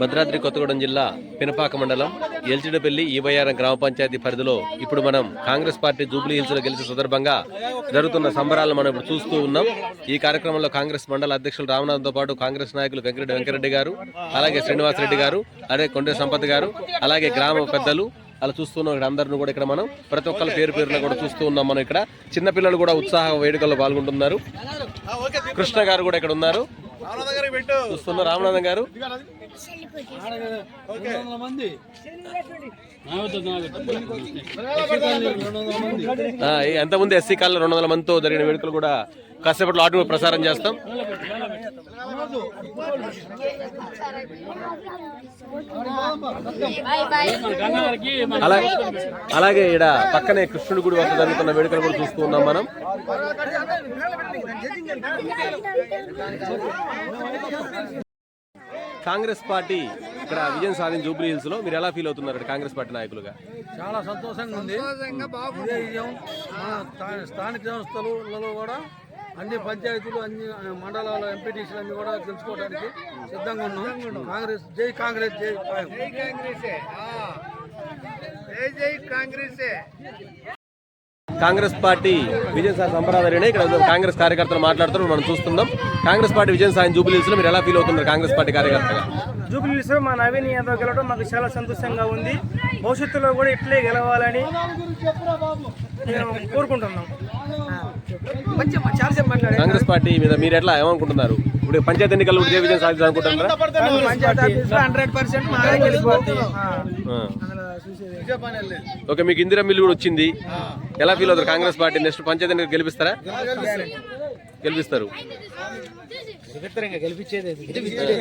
భద్రాద్రి కొత్తగూడెం జిల్లా పినపాక మండలం ఎల్చిడపల్లి ఈవైఆర్ గ్రామ పంచాయతీ పరిధిలో ఇప్పుడు మనం కాంగ్రెస్ పార్టీ జూబ్లీ హిల్స్లో గెలిచిన సందర్భంగా జరుగుతున్న సంబరాలను మనం ఇప్పుడు చూస్తూ ఉన్నాం. ఈ కార్యక్రమంలో కాంగ్రెస్ మండల అధ్యక్షులు రామనాథ్తో పాటు కాంగ్రెస్ నాయకులు వెంకరెడ్డి వెంకరెడ్డి గారు అలాగే శ్రీనివాసరెడ్డి గారు అలాగే కొండ సంపత్ గారు అలాగే గ్రామ పెద్దలు. అలా చూస్తున్నాం ఇక్కడ అందరిని కూడా ఇక్కడ మనం ప్రతి ఒక్కరి పేరు పేరున కూడా చూస్తూ ఉన్నాం మనం ఇక్కడ. చిన్నపిల్లలు కూడా ఉత్సాహ వేడుకల్లో పాల్గొంటున్నారు. కృష్ణ గారు కూడా ఇక్కడ ఉన్నారు. చూస్తున్న రామనాథన్ గారు. ఎంతమంది ఎస్సీ కాలంలో రెండు వందల మందితో జరిగిన వేడుకలు కూడా కాసేపట్లో ఆటో ప్రసారం చేస్తాం. అలాగే అలాగే ఇక్కడ పక్కనే కృష్ణుడి గుడి వద్ద జరుగుతున్న వేడుకలు కూడా చూస్తూ ఉన్నాం మనం. కాంగ్రెస్ పార్టీ ఇక్కడ విజయం సాధించి జూబ్లీ హిల్స్లో మీరు ఎలా ఫీల్ అవుతున్నారు ఇక్కడ కాంగ్రెస్ పార్టీ నాయకులుగా? చాలా సంతోషంగా ఉంది. ఇదే విజయం. మన స్థా- స్థానిక సంస్థలలో కూడా అన్ని పంచాయతీలు అన్ని మండలాల ఎంపీటీసీలు అన్ని కూడా తెలుసుకోవడానికి సిద్ధంగా ఉన్నాం. కాంగ్రెస్ జై కాంగ్రెస్ జై కాయం. కాంగ్రెస్. పార్టీ విజయం సాధి సంబరాధరిని ఇక్కడ కాంగ్రెస్ కార్యకర్తలు మాట్లాడుతున్నారు మనం చూస్తున్నాం. కాంగ్రెస్ పార్టీ విజయం సాధించి జూబ్లీ హిల్స్లో మీరు ఎలా ఫీల్ అవుతున్నారు కాంగ్రెస్ పార్టీ కార్యకర్తగా? జూబ్లీస్ మా నవీన్ యాదవ్ గెలవడం మాకు చాలా సంతోషంగా ఉంది. భవిష్యత్తులో కూడా ఇట్లే గెలవాలని కోరుకుంటున్నాం. కాంగ్రెస్ పార్టీ మీద మీరు ఎట్లా ఏమనుకుంటున్నారు? ఇప్పుడు పంచాయతీ ఎన్నికల్లో ఇదే విజయం సాధించాలి ఓకే మీకు ఇందిరా మిల్లు కూడా వచ్చింది. ఎలా ఫీల్ అవుతారు కాంగ్రెస్ పార్టీ నెక్స్ట్ పంచాయతీ ఎన్నికలు గెలిపిస్తారా? గెలిపిస్తారు. గెలిపించేది.